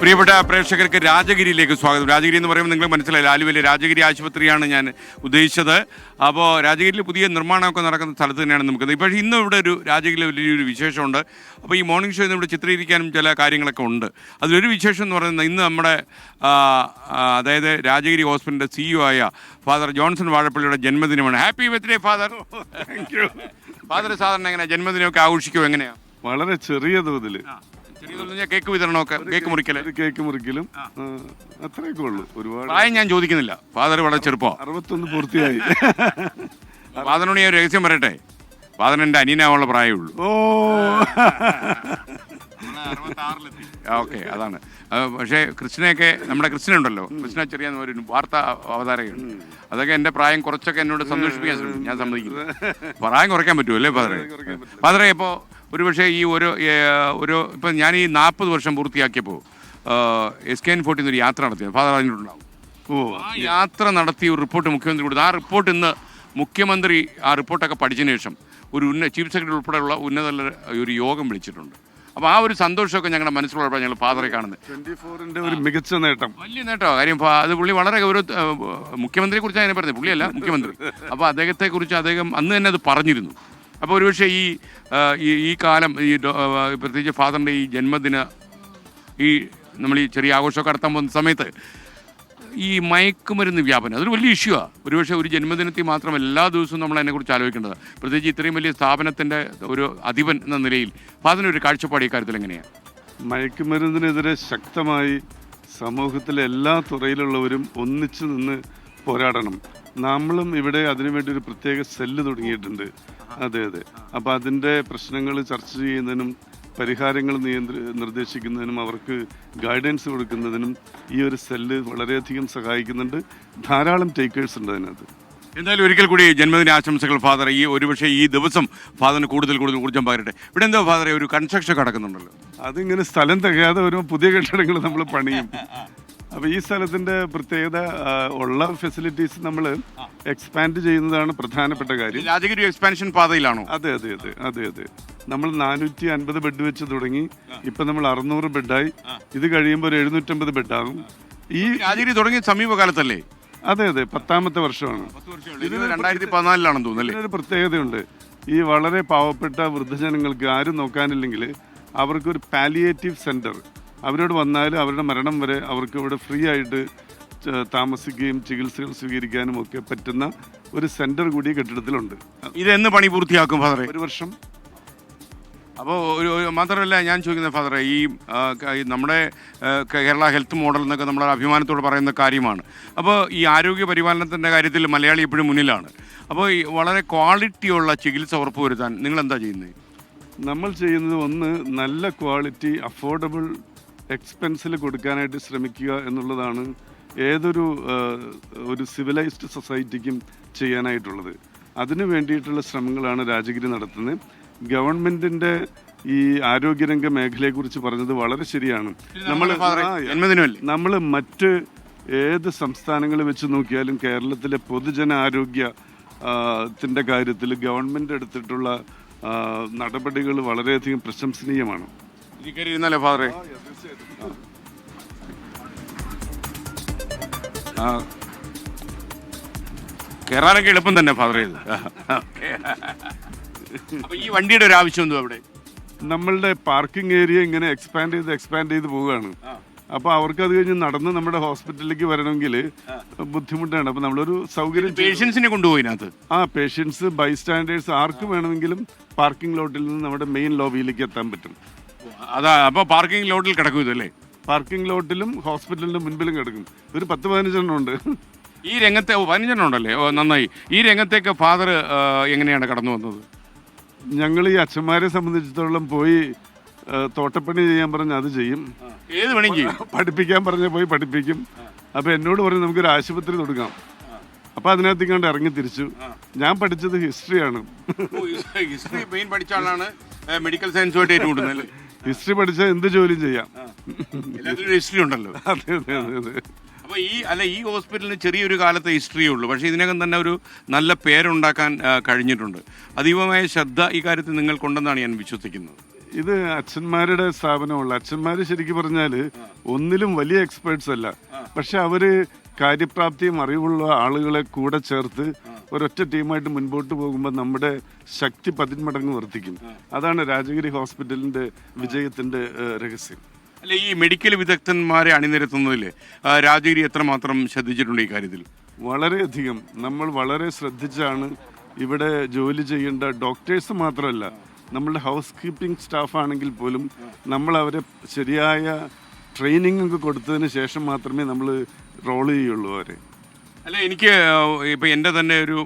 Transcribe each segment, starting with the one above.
പ്രിയപ്പെട്ട പ്രേക്ഷകർക്ക് രാജഗിരിയിലേക്ക് സ്വാഗതം. രാജഗിരി എന്ന് പറയുമ്പോൾ നിങ്ങൾ മനസ്സിലായി ആലുവയിലെ രാജഗിരി ആശുപത്രിയാണ് ഞാൻ ഉദ്ദേശിച്ചത്. അപ്പോൾ രാജഗിരിയിൽ പുതിയ നിർമ്മാണമൊക്കെ നടക്കുന്ന സ്ഥലത്ത് തന്നെയാണ് നമുക്ക് ഇപ്പോൾ ഇന്ന് ഇവിടെ ഒരു രാജഗിരിയിൽ വലിയൊരു വിശേഷമുണ്ട്. അപ്പോൾ ഈ മോർണിംഗ് ഷോയിൽ നിന്ന് ഇവിടെ ചിത്രീകരിക്കാനും ചില കാര്യങ്ങളൊക്കെ ഉണ്ട്. അതിലൊരു വിശേഷം എന്ന് പറയുന്നത് ഇന്ന് നമ്മുടെ അതായത് രാജഗിരി ഹോസ്പിറ്റലിന്റെ സിഇഒ ആയ ഫാദർ ജോൺസൺ വാഴപ്പള്ളിയുടെ ജന്മദിനമാണ്. Happy birthday father. Thank you father സാധാരണ എങ്ങനെയാണ് ജന്മദിനമൊക്കെ ആഘോഷിക്കുമോ എങ്ങനെയാണ് വളരെ ചെറിയ തോതിൽ കേക്ക് വിതരണമൊക്കെ കേക്ക് മുറിക്കൽ. ഒരു കേക്ക് മുറിക്കലും. ആ, അത്രയൊക്കെ ഉള്ളൂ. ഒരുപാട്. പ്രായം ഞാൻ ചോദിക്കുന്നില്ല. ഫാദർ വളരെ ചെറുപ്പം. അറുപത്തൊന്ന് പൂർത്തിയായി. ഫാദറിനോട് ഞാൻ ഒരു രഹസ്യം പറയട്ടെ? ഫാദറിന് എന്റെ അനിയനാവാനുള്ള പ്രായമേ ഉള്ളൂ. ഓ. ഓക്കെ അതാണ്. ആ, പക്ഷേ കൃഷ്ണയൊക്കെ നമ്മുടെ കൃഷ്ണ ഉണ്ടല്ലോ. കൃഷ്ണ ചെറിയ ഒരു വാർത്ത അവതാരകയുണ്ട് അതൊക്കെ എന്റെ പ്രായം കുറച്ചൊക്കെ എന്നോട് സന്തോഷിപ്പിക്കാൻ ശ്രമിക്കും. ഞാൻ സമ്മതിക്കുന്നു പ്രായം കുറയ്ക്കാൻ പറ്റുമോ അല്ലേ ഫാദറെ ഫാദറെ ഇപ്പോൾ ഒരു പക്ഷേ ഈ ഒരു ഒരു ഇപ്പം ഞാൻ ഈ നാൽപ്പത് വർഷം പൂർത്തിയാക്കിയപ്പോൾ എസ് കെ എൻ ഫോർട്ടിൽ നിന്ന് ഒരു യാത്ര നടത്തി ഫാദർ അറിഞ്ഞിട്ടുണ്ടാവും. ഓ ആ യാത്ര നടത്തി ഒരു റിപ്പോർട്ട് മുഖ്യമന്ത്രി കൊടുത്തു. ആ റിപ്പോർട്ട് ഇന്ന് മുഖ്യമന്ത്രി ആ റിപ്പോർട്ടൊക്കെ പഠിച്ചതിന് ശേഷം ഒരു ഉന്ന ചീഫ് സെക്രട്ടറി ഉൾപ്പെടെയുള്ള ഉന്നത ഒരു യോഗം വിളിച്ചിട്ടുണ്ട്. അപ്പോൾ ആ ഒരു സന്തോഷമൊക്കെ ഞങ്ങളുടെ മനസ്സിലുള്ളപ്പോൾ ഞങ്ങൾ ഫാദറെ കാണുന്നത്. ഒരു മികച്ച നേട്ടം. വലിയ നേട്ടമാണ് കാര്യം അത് പുള്ളി വളരെ ഗൗരവ മുഖ്യമന്ത്രിയെ കുറിച്ച് അതിനെ പറഞ്ഞത് പുള്ളിയല്ല മുഖ്യമന്ത്രി. അപ്പോൾ അദ്ദേഹത്തെ കുറിച്ച് അദ്ദേഹം അന്ന് തന്നെ അത് പറഞ്ഞിരുന്നു. അപ്പോൾ ഒരുപക്ഷെ ഈ ഈ കാലം ഈ പ്രത്യേകിച്ച് ഫാദറിന്റെ ഈ ജന്മദിന ഈ നമ്മൾ ഈ ചെറിയ ആഘോഷമൊക്കെ നടത്താൻ പോകുന്ന സമയത്ത് ഈ മയക്കുമരുന്ന് വ്യാപനം അതൊരു വലിയ ഇഷ്യൂ ആണ് ഒരുപക്ഷെ ഒരു ജന്മദിനത്തിൽ മാത്രം എല്ലാ ദിവസവും നമ്മൾ അതിനെക്കുറിച്ച് ആലോചിക്കേണ്ടത് പ്രത്യേകിച്ച് ഇത്രയും വലിയ സ്ഥാപനത്തിന്റെ ഒരു അധിപൻ എന്ന നിലയിൽ ഫാദറിന് ഒരു കാഴ്ചപ്പാട് ഈ കാര്യത്തിൽ എങ്ങനെയാണ് മയക്കുമരുന്നിനെതിരെ ശക്തമായി സമൂഹത്തിലെ എല്ലാ തുറയിലുള്ളവരും ഒന്നിച്ചു നിന്ന് പോരാടണം. നമ്മളും ഇവിടെ അതിനുവേണ്ടി ഒരു പ്രത്യേക സെല്ല് തുടങ്ങിയിട്ടുണ്ട്. അതെ അതെ. അപ്പൊ അതിന്റെ പ്രശ്നങ്ങൾ ചർച്ച ചെയ്യുന്നതിനും പരിഹാരങ്ങൾ നിയന്ത്ര നിർദ്ദേശിക്കുന്നതിനും അവർക്ക് ഗൈഡൻസ് കൊടുക്കുന്നതിനും ഈ ഒരു സെല്ല് വളരെയധികം സഹായിക്കുന്നുണ്ട്. ധാരാളം ടേക്കേഴ്സ് ഉണ്ട് അതിനകത്ത്. എന്തായാലും ഒരിക്കൽ കൂടി ജന്മദിന ആശംസകൾ ഫാദർ. ഈ ഒരുപക്ഷെ ഈ ദിവസം ഫാദറിന് കൂടുതൽ കൂടുതൽ ഊർജം പകരട്ടെ. ഇവിടെ എന്തോ ഫാദറെ ഒരു കൺസ്ട്രക്ഷൻ കിടക്കുന്നുണ്ടല്ലോ അതിങ്ങനെ സ്ഥലം തികയാതെ വരുമ്പോൾ പുതിയ കെട്ടിടങ്ങൾ നമ്മൾ പണിയും. അപ്പൊ ഈ സ്ഥലത്തിന്റെ പ്രത്യേകത ആ, ഉള്ള ഫെസിലിറ്റീസ് നമ്മൾ എക്സ്പാൻഡ് ചെയ്യുന്നതാണ് പ്രധാനപ്പെട്ട കാര്യം. രാജഗിരി എക്സ്പാൻഷൻ പാതയിലാണോ? അതെ അതെ അതെ അതെ അതെ. നമ്മൾ നാനൂറ്റി അൻപത് ബെഡ് വെച്ച് തുടങ്ങി. ഇപ്പൊ നമ്മൾ അറുന്നൂറ് ബെഡായി ഇത് കഴിയുമ്പോൾ ഒരു എഴുന്നൂറ്റമ്പത് ബെഡാകും ഈ രാജഗിരി തുടങ്ങിയ സമീപകാലത്തല്ലേ? അതെ അതെ പത്താമത്തെ വർഷമാണ്. ഇത് രണ്ടായിരത്തി പതിനാലിലാണെന്ന് തോന്നുന്നല്ലേ ഇതിനൊരു പ്രത്യേകതയുണ്ട്. ഈ വളരെ പാവപ്പെട്ട വൃദ്ധജനങ്ങൾക്ക് ആരും നോക്കാനില്ലെങ്കിൽ അവർക്കൊരു പാലിയേറ്റീവ് സെന്റർ അവരോട് വന്നാൽ അവരുടെ മരണം വരെ അവർക്ക് ഇവിടെ ഫ്രീ ആയിട്ട് താമസിക്കുകയും ചികിത്സകൾ സ്വീകരിക്കാനും ഒക്കെ പറ്റുന്ന ഒരു സെന്റർ കൂടി കെട്ടിടത്തിലുണ്ട്. ഇതെന്ന് പണി പൂർത്തിയാക്കും ഫാദറെ? ഒരു വർഷം. അപ്പോൾ ഒരു മാത്രമല്ല ഞാൻ ചോദിക്കുന്നത് ഫാദറെ ഈ നമ്മുടെ കേരള ഹെൽത്ത് മോഡൽ എന്നൊക്കെ നമ്മൾ അഭിമാനത്തോട് പറയുന്ന കാര്യമാണ്. അപ്പോൾ ഈ ആരോഗ്യ പരിപാലനത്തിന്റെ കാര്യത്തിൽ മലയാളി എപ്പോഴും മുന്നിലാണ്. അപ്പോൾ ഈ വളരെ ക്വാളിറ്റിയുള്ള ചികിത്സ ഉറപ്പുവരുത്താൻ നിങ്ങൾ എന്താ ചെയ്യുന്നത്? നമ്മൾ ചെയ്യുന്നത് ഒന്ന് നല്ല ക്വാളിറ്റി അഫോർഡബിൾ എക്സ്പെൻസിൽ കൊടുക്കാനായിട്ട് ശ്രമിക്കുക എന്നുള്ളതാണ് ഏതൊരു ഒരു സിവിലൈസ്ഡ് സൊസൈറ്റിക്കും ചെയ്യാനായിട്ടുള്ളത്. അതിനു വേണ്ടിയിട്ടുള്ള ശ്രമങ്ങളാണ് രാജഗിരി നടത്തുന്നത്. ഗവൺമെന്റിന്റെ ഈ ആരോഗ്യരംഗ മേഖലയെക്കുറിച്ച് പറഞ്ഞത് വളരെ ശരിയാണ്. നമ്മൾ നമ്മൾ മറ്റ് ഏത് സംസ്ഥാനങ്ങൾ വെച്ച് നോക്കിയാലും കേരളത്തിലെ പൊതുജന ആരോഗ്യ ആ, ത്തിന്റെ കാര്യത്തിൽ ഗവൺമെന്റ് എടുത്തിട്ടുള്ള നടപടികൾ വളരെയധികം പ്രശംസനീയമാണ്. ഈ കയറി ഫാദറെ ആ. കയറാനൊക്കെ എളുപ്പം തന്നെ ഫാദർ ഇത് അപ്പൊ ഈ വണ്ടിയുടെ ഒരു ആവശ്യം എന്തോ അവിടെ? നമ്മളുടെ പാർക്കിംഗ് ഏരിയ ഇങ്ങനെ എക്സ്പാൻഡ് ചെയ്ത് എക്സ്പാൻഡ് ചെയ്ത് പോവുകയാണ്. അപ്പൊ അവർക്ക് അത് കഴിഞ്ഞ് നടന്ന് നമ്മുടെ ഹോസ്പിറ്റലിലേക്ക് വരണമെങ്കിൽ ബുദ്ധിമുട്ടാണ്. അപ്പൊ നമ്മളൊരു സൗകര്യം. പേഷ്യൻസിനെ കൊണ്ടുപോയി ആ പേഷ്യൻസ് ബൈ സ്റ്റാൻഡേർഡ്സ് ആർക്ക് വേണമെങ്കിലും പാർക്കിംഗ് ലോട്ടിൽ നിന്ന് നമ്മുടെ മെയിൻ ലോബിയിലേക്ക് എത്താൻ പറ്റും. അതാ അപ്പൊ പാർക്കിംഗ് ലോട്ടിൽ കിടക്കും ഇതല്ലേ? പാർക്കിംഗ് ലോട്ടിലും ഹോസ്പിറ്റലിന്റെ മുൻപിലും കിടക്കും. ഒരു പത്ത് പതിനഞ്ചെണ്ണം ഉണ്ട്. ഈ രംഗത്തെ ഓ, പതിനഞ്ചെണ്ണം ഉണ്ടല്ലേ? ഓ നന്നായി. ഈ രംഗത്തേക്ക് ഫാദർ എങ്ങനെയാണ് കടന്നു വന്നത്? ഞങ്ങൾ ഈ അച്ഛന്മാരെ സംബന്ധിച്ചിടത്തോളം പോയി തോട്ടപ്പണി ചെയ്യാൻ പറഞ്ഞ അത് ചെയ്യും. ഏത് പണി ചെയ്യും. പഠിപ്പിക്കാൻ പറഞ്ഞ പോയി പഠിപ്പിക്കും. അപ്പൊ എന്നോട് പറഞ്ഞു നമുക്കൊരു ആശുപത്രി തുടങ്ങാം. അപ്പൊ അതിനകത്ത് കണ്ട് ഇറങ്ങി തിരിച്ചു. ഞാൻ പഠിച്ചത് ഹിസ്റ്ററിയാണ് ഹിസ്റ്ററി മെയിൻ പഠിച്ച ആളാണ് മെഡിക്കൽ സയൻസുമായിട്ട് ഏറ്റുമുട്ടുന്നത് ഹിസ്റ്ററി പഠിച്ചാൽ എന്ത് ജോലിയും ചെയ്യാം. എല്ലാത്തിനും ഹിസ്റ്ററി ഉണ്ടല്ലോ. അതെ അതെ അതെ അതെ. അപ്പൊ ഈ അല്ല ഈ ഹോസ്പിറ്റലിന് ചെറിയൊരു കാലത്തെ ഹിസ്റ്ററിയേ ഉള്ളൂ. പക്ഷേ ഇതിനകം തന്നെ ഒരു നല്ല പേരുണ്ടാക്കാൻ കഴിഞ്ഞിട്ടുണ്ട്. അതീവമായ ശ്രദ്ധ ഈ കാര്യത്തിൽ നിങ്ങൾക്കുണ്ടെന്നാണ് ഞാൻ വിശ്വസിക്കുന്നത്. ഇത് അച്ഛന്മാരുടെ സ്ഥാപനമുള്ള അച്ഛന്മാര് ശരിക്കും പറഞ്ഞാൽ ഒന്നിലും വലിയ എക്സ്പേർട്സ് അല്ല. പക്ഷെ അവർ കാര്യപ്രാപ്തിയും അറിവുള്ള ആളുകളെ കൂടെ ചേർത്ത് ഒരൊറ്റ ടീമായിട്ട് മുൻപോട്ട് പോകുമ്പോൾ നമ്മുടെ ശക്തി പതിന്മടങ്ങ് വർദ്ധിക്കും. അതാണ് രാജഗിരി ഹോസ്പിറ്റലിന്റെ വിജയത്തിന്റെ രഹസ്യം. അല്ല ഈ മെഡിക്കൽ വിദഗ്ധന്മാരെ അണിനിരത്തുന്നതിൽ രാജഗിരി എത്രമാത്രം ശ്രദ്ധിച്ചിട്ടുണ്ട് ഈ കാര്യത്തിൽ? വളരെയധികം. നമ്മൾ വളരെ ശ്രദ്ധിച്ചാണ് ഇവിടെ ജോലി ചെയ്യേണ്ട ഡോക്ടേഴ്സ് മാത്രമല്ല നമ്മളുടെ ഹൗസ് കീപ്പിംഗ് സ്റ്റാഫ് ആണെങ്കിൽ പോലും നമ്മൾ അവരെ ശരിയായ ട്രെയിനിങ് ഒക്കെ കൊടുത്തതിന് ശേഷം മാത്രമേ നമ്മൾ റോൾ ചെയ്യുള്ളൂ അവരെ. അല്ല എനിക്ക് ഇപ്പം എന്റെ തന്നെ ഒരു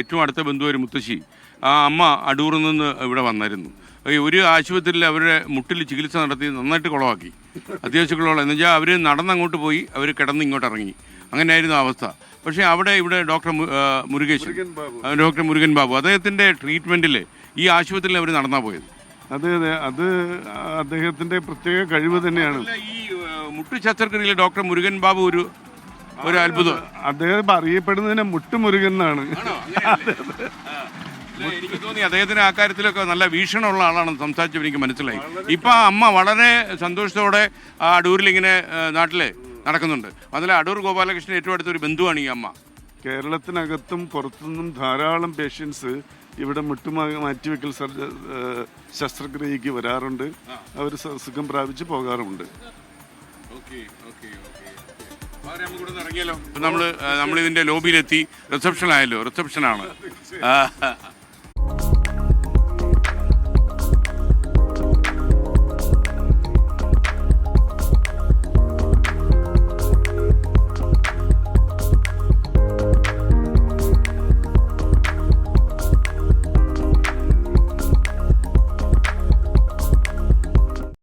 ഏറ്റവും അടുത്ത ബന്ധു ഒരു മുത്തശ്ശി. ആ അമ്മ അടൂറിൽ നിന്ന് ഇവിടെ വന്നായിരുന്നു. ഈ ഒരു ആശുപത്രിയിൽ അവരുടെ മുട്ടിൽ ചികിത്സ നടത്തി നന്നായിട്ട് കുളമാക്കി. അത്യാവശ്യം കുളമാണ് എന്ന് വെച്ചാൽ അവർ നടന്നങ്ങോട്ട് പോയി അവർ കിടന്ന് ഇങ്ങോട്ട് ഇറങ്ങി. അങ്ങനെയായിരുന്നു അവസ്ഥ. പക്ഷേ അവിടെ ഇവിടെ ഡോക്ടർ മുരുകേശൻ ഡോക്ടർ മുരുകൻ ബാബു. അദ്ദേഹത്തിന്റെ ട്രീറ്റ്മെന്റിൽ ഈ ആശുപത്രിയിൽ അവർ നടന്നാ പോയത്. അതെ അതെ അത് അദ്ദേഹത്തിന്റെ പ്രത്യേക കഴിവ് തന്നെയാണ്. ഈ മുട്ടു ശസ്ത്രക്രിയയിൽ ഡോക്ടർ മുരുകൻ ബാബു ഒരു ഒരു അത്ഭുതം. അദ്ദേഹം അറിയപ്പെടുന്നതിനെ മുട്ടുമുരുകൻ എന്നാണ്. ആണോ? അങ്ങനെയല്ലേ? എനിക്ക് തോന്നി അദ്ദേഹത്തിന് ആ കാര്യത്തിലൊക്കെ നല്ല വീക്ഷണമുള്ള ആളാണെന്ന് സംസാരിച്ചപ്പോൾ എനിക്ക് മനസ്സിലായി. ഇപ്പൊ ആ അമ്മ വളരെ സന്തോഷത്തോടെ ആ അടൂരിൽ ഇങ്ങനെ ആ, നാട്ടിൽ നടക്കുന്നുണ്ട്. അതിൽ അടൂർ ഗോപാലകൃഷ്ണൻ ഏറ്റവും അടുത്തൊരു ബന്ധുവാണ് ഈ അമ്മ. കേരളത്തിനകത്തും പുറത്തുനിന്നും ധാരാളം പേഷ്യൻസ് ഇവിടെ മുട്ടുമാ മാറ്റിവെക്കൽ സർജ ശസ്ത്രക്രിയക്ക് വരാറുണ്ട്. അവർ സുഖം പ്രാപിച്ച് പോകാറുമുണ്ട്. ഓക്കെ നമ്മൾ നമ്മൾ ഇതിന്റെ ലോബിയിലെത്തി റിസപ്ഷനായല്ലോ റിസപ്ഷനാണ്